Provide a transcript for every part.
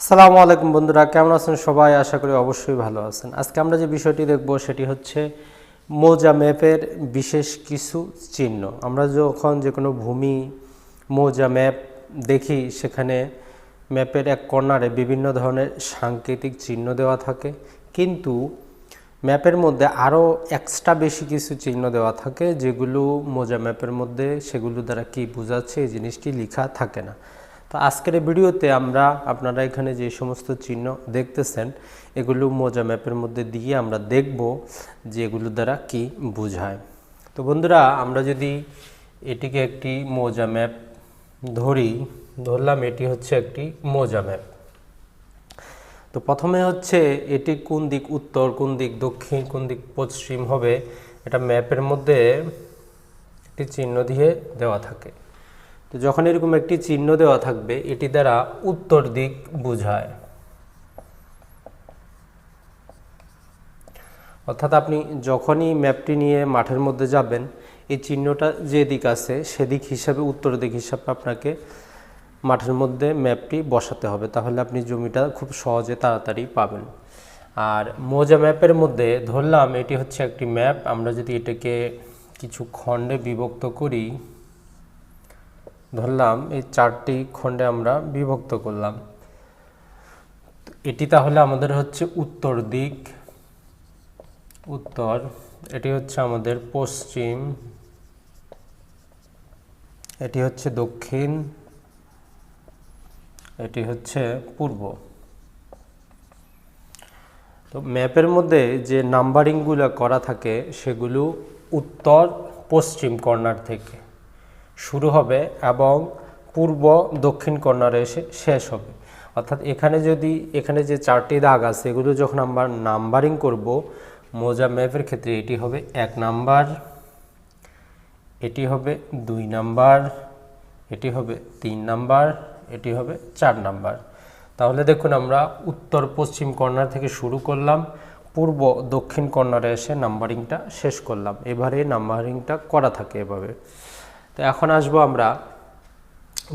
আসসালামু আলাইকুম বন্ধুরা, কেমন আছেন সবাই? আশা করি অবশ্যই ভালো আছেন। আজকে আমরা যে বিষয়টি দেখব সেটি হচ্ছে মৌজা ম্যাপের বিশেষ কিছু চিহ্ন। আমরা যখন যে কোনো ভূমি, মৌজা ম্যাপ দেখি, সেখানে ম্যাপের এক কর্নারে বিভিন্ন ধরনের সাংকেতিক চিহ্ন দেওয়া থাকে। কিন্তু ম্যাপের মধ্যে আরও এক্সট্রা বেশি কিছু চিহ্ন দেওয়া থাকে, যেগুলো মোজা ম্যাপের মধ্যে সেগুলো দ্বারা কি বোঝাচ্ছে, এই জিনিসটি লেখা থাকে না। তো আজকের ভিডিওতে আমরা আপনারা এখানে যে সমস্ত চিহ্ন দেখতেছেন, এগুলো মোজা ম্যাপের মধ্যে দিয়ে আমরা দেখব যে এগুলো দ্বারা কি বোঝায়। তো বন্ধুরা, আমরা যদি এটিকে একটি মোজা ম্যাপ ধরি, ধরলাম এটি হচ্ছে একটি মোজা ম্যাপ। তো প্রথমে হচ্ছে এটি কোন দিক উত্তর, কোন দিক দক্ষিণ, কোন দিক পশ্চিম হবে, এটা ম্যাপের মধ্যে একটি চিহ্ন দিয়ে দেওয়া থাকে। তো যখন এরকম একটি চিহ্ন দেওয়া থাকবে, এটি দ্বারা উত্তর দিক বোঝায়। অর্থাৎ আপনি যখনই ম্যাপটি নিয়ে মাঠের মধ্যে যাবেন, এই চিহ্নটা যে দিক আছে, সেদিক হিসাবে, উত্তর দিক হিসাবে আপনাকে মাঠের মধ্যে ম্যাপটি বসাতে হবে। তাহলে আপনি জমিটা খুব সহজে তাড়াতাড়ি পাবেন। আর মোজা ম্যাপের মধ্যে ধরলাম, এটি হচ্ছে একটি ম্যাপ। আমরা যদি এটাকে কিছু খণ্ডে বিভক্ত করি ধরলাম, এই চারটি খণ্ডে আমরা বিভক্ত করলাম। এটি তাহলে আমাদের হচ্ছে উত্তর দিক। উত্তর, এটি হচ্ছে আমাদের পশ্চিম। এটি হচ্ছে দক্ষিণ। এটি হচ্ছে পূর্ব। তো ম্যাপের মধ্যে যে নাম্বারিংগুলো করা থাকে, সেগুলো উত্তর পশ্চিম কর্নার থেকে। শুরু হবে এবং পূর্ব দক্ষিণ কর্নারে এসে শেষ হবে। অর্থাৎ এখানে যদি, এখানে যে চারটি দাগ আছে, এগুলো যখন আমরা নাম্বারিং করব, মোজা ম্যাপের ক্ষেত্রে এটি হবে এক নাম্বার, এটি হবে দুই নাম্বার, এটি হবে তিন নাম্বার, এটি হবে চার নাম্বার। তাহলে দেখুন আমরা উত্তর পশ্চিম কর্নার থেকে শুরু করলাম, পূর্ব দক্ষিণ কর্নারে এসে নাম্বারিংটা শেষ করলাম। এবারে নাম্বারিংটা করা থাকে এভাবে। তো এখন আসব আমরা।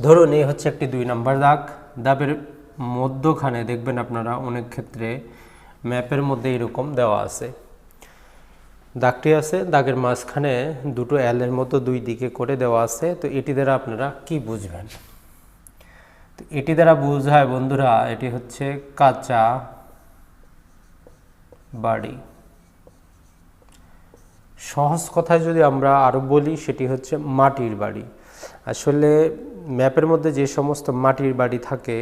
ধরুন এই হচ্ছে একটি দুই নাম্বার দাগ। দাগের মধ্যখানে দেখবেন আপনারা অনেক ক্ষেত্রে ম্যাপের মধ্যে এরকম দেওয়া আছে। দাগটি আছে, দাগের মাঝখানে দুটো অ্যালের মতো দুই দিকে করে দেওয়া আছে। তো এটি দ্বারা আপনারা কি বুঝবেন? তো এটি দ্বারা বোঝায় বন্ধুরা, এটি হচ্ছে কাঁচা বাড়ি। সহজ কথায় যদি আমরা আরও বলি, সেটি হচ্ছে মাটির বাড়ি। আসলে ম্যাপের মধ্যে যে সমস্ত মাটির বাড়ি থাকে,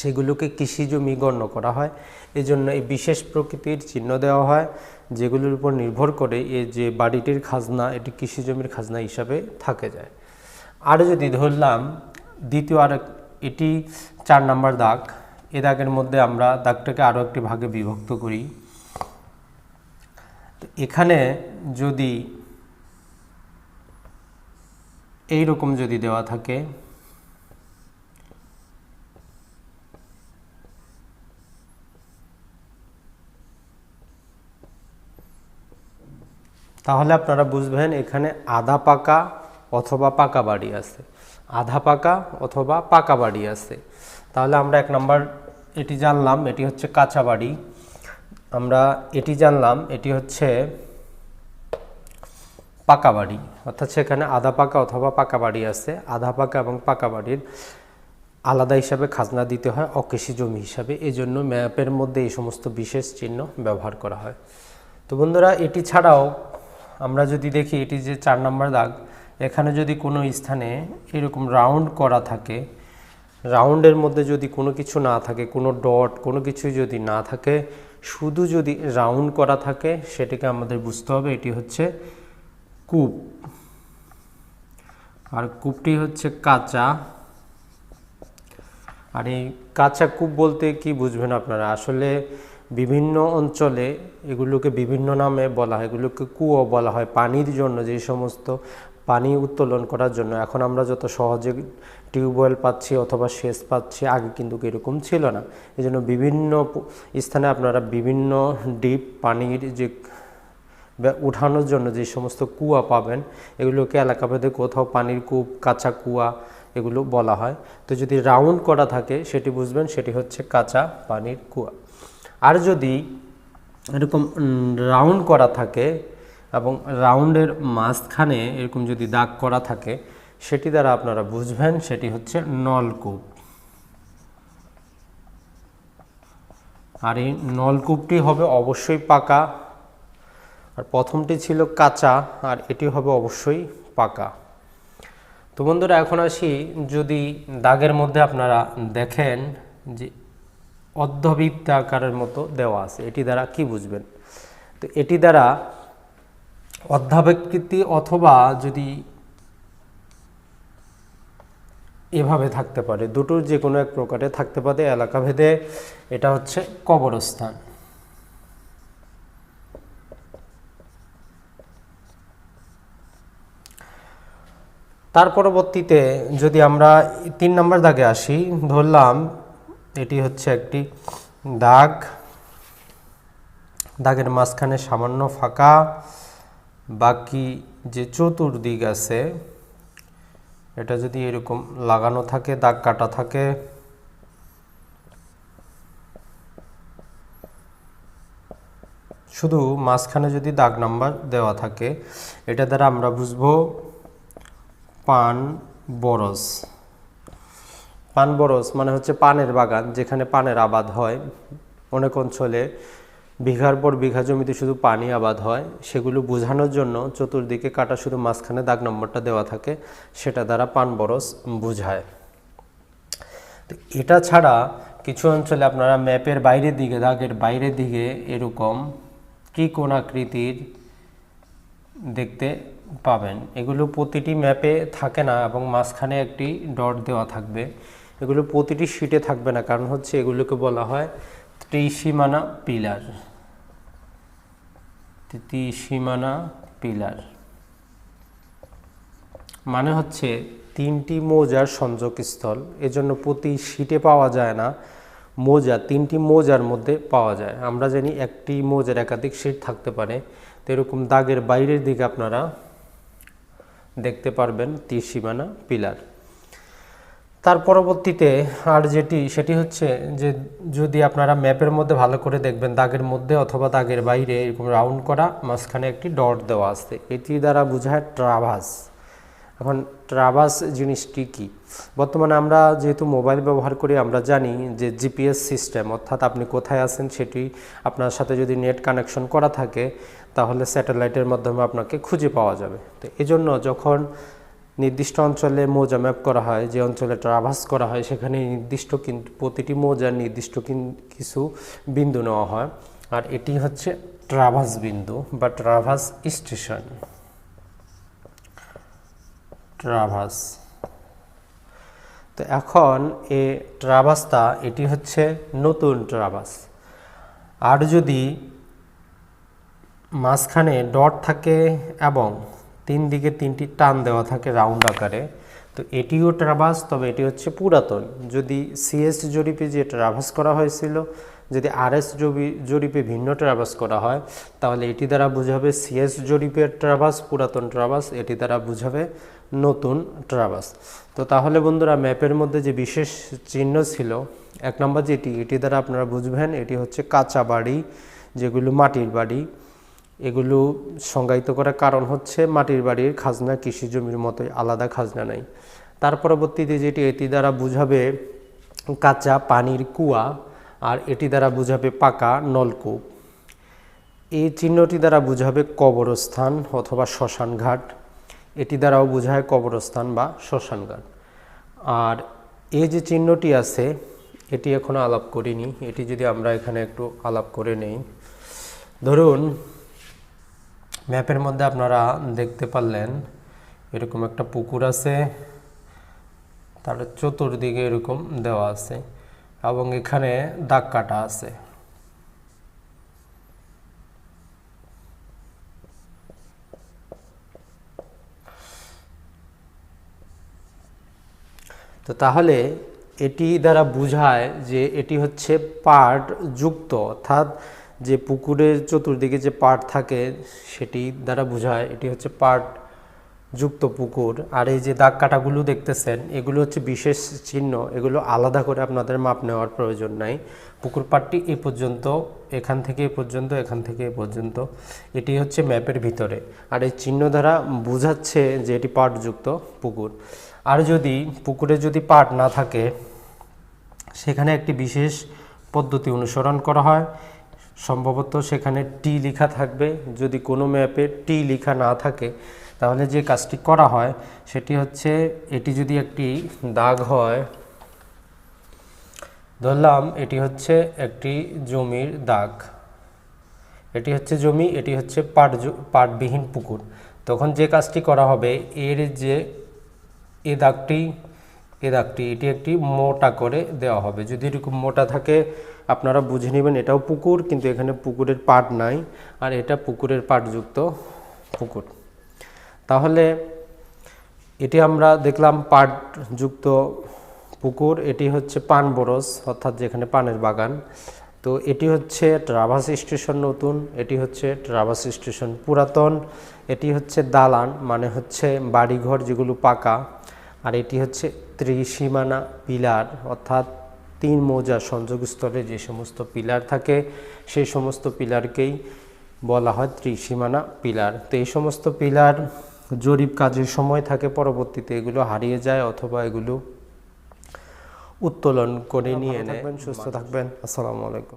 সেগুলোকে কৃষি জমি গণ্য করা হয়। এই জন্য এই বিশেষ প্রকৃতির চিহ্ন দেওয়া হয়, যেগুলোর উপর নির্ভর করে এ যে বাড়িটির খাজনা, এটি কৃষি জমির খাজনা হিসাবে থাকে যায়। আর যদি ধরলাম, দ্বিতীয় আর এটি চার নাম্বার দাগ। এ দাগের মধ্যে আমরা দাগটাকে আরও একটি ভাগে বিভক্ত করি। এখানে যদি এই রকম যদি দেওয়া থাকে, তাহলে আপনারা বুঝবেন এখানে আধা পাকা অথবা পাকা বাড়ি আছে। আধা পাকা অথবা পাকা বাড়ি আছে। তাহলে আমরা এক নম্বর এটি জানলাম, এটি হচ্ছে কাঁচা বাড়ি। আমরা এটি জানলাম, এটি হচ্ছে পাকা বাড়ি। অর্থাৎ সেখানে আধা পাকা অথবা পাকা বাড়ি আছে। আধা পাকা এবং পাকা বাড়ির আলাদা হিসাবে খাজনা দিতে হয় অকৃষি জমি হিসাবে। এই জন্য ম্যাপের মধ্যে এই সমস্ত বিশেষ চিহ্ন ব্যবহার করা হয়। তো বন্ধুরা, এটি ছাড়াও আমরা যদি দেখি, এটি যে চার নম্বর দাগ, এখানে যদি কোনো স্থানে এরকম রাউন্ড করা থাকে, রাউন্ডের মধ্যে যদি কোনো কিছু না থাকে, কোনো ডট, কোনো কিছু যদি না থাকে শুধু যদি রাউন্ড করা থাকে, সেটিকে আমাদের বুঝতে হবে, এটি হচ্ছে কূপ। আর কূপটি হচ্ছে কাঁচা। আর এই কাঁচা কূপ বলতে কি বুঝবেন আপনারা? আসলে বিভিন্ন অঞ্চলে এগুলোকে বিভিন্ন নামে বলা হয়, এগুলোকে কুয়ো বলা হয়, পানির জন্য যে সমস্ত পানি উত্তোলন করার জন্য। এখন আমরা যত সহজে টিউবওয়েল পাচ্ছি অথবা সেচ পাচ্ছি, আগে কিন্তু এরকম ছিল না। এই জন্য বিভিন্ন স্থানে আপনারা বিভিন্ন ডিপ পানির যে উঠানোর জন্য যে সমস্ত কুয়া পাবেন, এগুলোকে এলাকাভেদে কোথাও পানির কূপ, কাঁচা কুয়া এগুলো বলা হয়। তো যদি রাউন্ড করা থাকে, সেটি বুঝবেন, সেটি হচ্ছে কাঁচা পানির কুয়া। আর যদি এরকম রাউন্ড করা থাকে এবং রাউন্ডের মাঝখানে এরকম যদি দাগ করা থাকে, সেটি দ্বারা আপনারা বুঝবেন, সেটি হচ্ছে নলকূপ আর এই নলকূপটি হবে অবশ্যই পাকা। আর প্রথমটি ছিল কাঁচা, আর এটি হবে অবশ্যই পাকা। তো বন্ধুরা, এখন আসি যদি দাগের মধ্যে আপনারা দেখেন যে অর্ধবৃত্ত আকারের মতো দেওয়া আছে, এটি দ্বারা কি বুঝবেন? তো এটি দ্বারা অর্ধাবৃত্তি অথবা যদি এভাবে থাকতে পারে দুটোর যে কোনো এক প্রকারে থাকতে পারে এলাকা ভেদে এটা হচ্ছে কবরস্থান। তার পরবর্তীতে যদি আমরা তিন নম্বর দাগে আসি, ধরলাম এটি হচ্ছে একটি দাগ। দাগের মাঝখানে সামান্য ফাঁকা। বাকি যে চতুর্দিক আছে, এটা যদি এরকম লাগানো থাকে, দাগ কাটা থাকে, শুধু মাঝখানে যদি দাগ নাম্বার দেওয়া থাকে, এটা দ্বারা আমরা বুঝব পান বরস পান বরস মানে হচ্ছে পানের বাগান, যেখানে পানের আবাদ হয় অনেক অঞ্চলে বিঘার পর বিঘা জমিতে শুধু পানি আবাদ হয়, সেগুলো বোঝানোর জন্য চতুর্দিকে কাটা শুধু মাঝখানে দাগ নম্বরটা দেওয়া থাকে, সেটা দ্বারা পান বরস বোঝায়। তো এটা ছাড়া কিছু অঞ্চলে আপনারা ম্যাপের বাইরের দিকে, দাগের বাইরের দিকে এরকম ত্রিকোণ আকৃতির দেখতে পাবেন। এগুলো প্রতিটি ম্যাপে থাকে না এবং মাঝখানে একটি ডট দেওয়া থাকবে। এগুলো প্রতিটি শিটে থাকবে না, কারণ হচ্ছে এগুলোকে বলা হয় ত্রিসীমানা পিলার। ত্রিসীমানা পিলার। মানে হচ্ছে তিনটি মৌজার সংযোগস্থল। এজন্য প্রতি শিটে পাওয়া যায় না। মৌজা, তিনটি মৌজার মধ্যে পাওয়া যায়। আমরা জানি একটি মৌজার একাধিক শিট থাকতে পারে। তো এরকম দাগের বাইরের দিকে আপনারা দেখতে পারবেন ত্রিসীমানা পিলার। তার পরবর্তীতে আর যেটি, সেটি হচ্ছে যে যদি আপনারা ম্যাপের মধ্যে ভালো করে দেখবেন, দাগের মধ্যে অথবা দাগের বাইরে এরকম রাউন্ড করা, মাঝখানে একটি ডট দেওয়া আছে। এটি দ্বারা বোঝায় ট্রাভাস। এখন ট্রাভাস জিনিসটি কি? বর্তমানে আমরা যেহেতু মোবাইল ব্যবহার করি, আমরা জানি যে জিপিএস সিস্টেম, অর্থাৎ আপনি কোথায় আছেন সেটি আপনার সাথে যদি নেট কানেকশন করা থাকে, তাহলে স্যাটেলাইটের মাধ্যমে আপনাকে খুঁজে পাওয়া যাবে। তো এজন্য যখন নির্দিষ্ট অঞ্চলে মৌজা ম্যাপ করা হয়, যে অঞ্চলে ট্রাভাস করা হয়, সেখানে নির্দিষ্ট কিন্তু প্রতিটি মৌজার নির্দিষ্ট কিছু বিন্দু নেওয়া হয়। আর এটি হচ্ছে ট্রাভাস বিন্দু বা ট্রাভাস স্টেশন ট্রাভাস তো এখন এ ট্রাভাসটা এটি হচ্ছে নতুন ট্রাভাস আর যদি মাঝখানে ডট থাকে এবং তিন দিকে তিনটি টান দেওয়া থাকে রাউন্ড আকারে। তো এটিও ট্রাভাস তবে এটি হচ্ছে পুরাতন। যদি সিএস জরিপে যে ট্রাভাস করা হয়েছিল, যদি আরএস জবি, জরিপে ভিন্ন ট্রাভাস করা হয়, তাহলে এটি দ্বারা বোঝাবে সিএস জরিপের ট্রাভাস পুরাতন ট্রাভাস এটি দ্বারা বোঝাবে নতুন ট্রাভাস তো তাহলে বন্ধুরা, ম্যাপের মধ্যে যে বিশেষ চিহ্ন ছিল, এক নম্বর যেটি, এটি দ্বারা আপনারা বুঝবেন, এটি হচ্ছে কাঁচা বাড়ি, যেগুলো মাটির বাড়ি। এগুলো সংজ্ঞায়িত করার কারণ হচ্ছে মাটির বাড়ির খাজনা কৃষি জমির মতোই আলাদা খাজনা নাই। তার পরবর্তীতে যেটি এটি দ্বারা বুঝাবে কাঁচা পানির কুয়া আর এটি দ্বারা বুঝাবে পাকা নলকূপ। এই চিহ্নটি দ্বারা বুঝাবে কবরস্থান অথবা শ্মশান ঘাট এটি দ্বারাও বোঝায় কবরস্থান বা শ্মশান ঘাট আর এই যে চিহ্নটি আছে, এটি এখনও আলাপ করিনি। এটি যদি আমরা এখানে একটু আলাপ করে নেই। ধরুন ম্যাপের মধ্যে আপনারা দেখতে পারলেন, এরকম একটা পুকুর আছে, তার চতুর্দিকে এরকম দেওয়া আছে, এবং এখানে দাগ কাটা আছে। তো তাহলে এটি দ্বারা বোঝায় যে এটি হচ্ছে পার্ট যুক্ত, অর্থাৎ যে পুকুরের চতুর্দিকে যে পার্ট থাকে সেটি দ্বারা বোঝায়, এটি হচ্ছে পার্ট যুক্ত পুকুর। আর এই যে দাগ কাটাগুলো দেখতেছেন, এগুলো হচ্ছে বিশেষ চিহ্ন, এগুলো আলাদা করে আপনাদের মাপ নেওয়ার প্রয়োজন নাই। পুকুর পাটটি এ পর্যন্ত, এখান থেকে এ পর্যন্ত, এখান থেকে এ পর্যন্ত, এটি হচ্ছে ম্যাপের ভিতরে। আর এই চিহ্ন দ্বারা বোঝাচ্ছে যে এটি পাটযুক্ত পুকুর। আর যদি পুকুরে যদি পাট না থাকে, সেখানে একটি বিশেষ পদ্ধতি অনুসরণ করা হয়। সম্ভবত সেখানে টি লেখা থাকবে। যদি কোনো ম্যাপে টি লেখা না থাকে, তাহলে যে কাজটি করা হয়, সেটি হচ্ছে এটি যদি একটি দাগ হয়, ধরলাম এটি হচ্ছে একটি জমির দাগ। এটি হচ্ছে জমি, এটি হচ্ছে পাট পাটবিহীন পুকুর। তখন যে কাজটি করা হবে, এর যে, এ দাগটি এ দাগটি, এটি একটি মোটা করে দেওয়া হবে। যদি এরকম মোটা থাকে আপনারা বুঝে নেবেন এটাও পুকুর, কিন্তু এখানে পুকুরের পাট নাই, আর এটা পুকুরের পাটযুক্ত পুকুর। তাহলে এটি আমরা দেখলাম পাটযুক্ত পুকুর, এটি হচ্ছে পান বরস অর্থাৎ যেখানে পানের বাগান। তো এটি হচ্ছে ট্রাভাস স্টেশন নতুন, এটি হচ্ছে ট্রাভাস স্টেশন পুরাতন, এটি হচ্ছে দালান মানে হচ্ছে বাড়িঘর যেগুলো পাকা, আর এটি হচ্ছে ত্রিসীমানা পিলার, অর্থাৎ তিন মৌজা সংযোগস্থলে যে সমস্ত পিলার থাকে সেই সমস্ত পিলারকেই বলা হয় ত্রিসীমানা পিলার। তো এই সমস্ত পিলার জরিপ কাজের সময় থাকে পরবর্তীতে এগুলো হারিয়ে যায় অথবা এগুলো উত্তোলন করে নিয়ে নেবেন সুস্থ থাকবেন। আসসালামু আলাইকুম।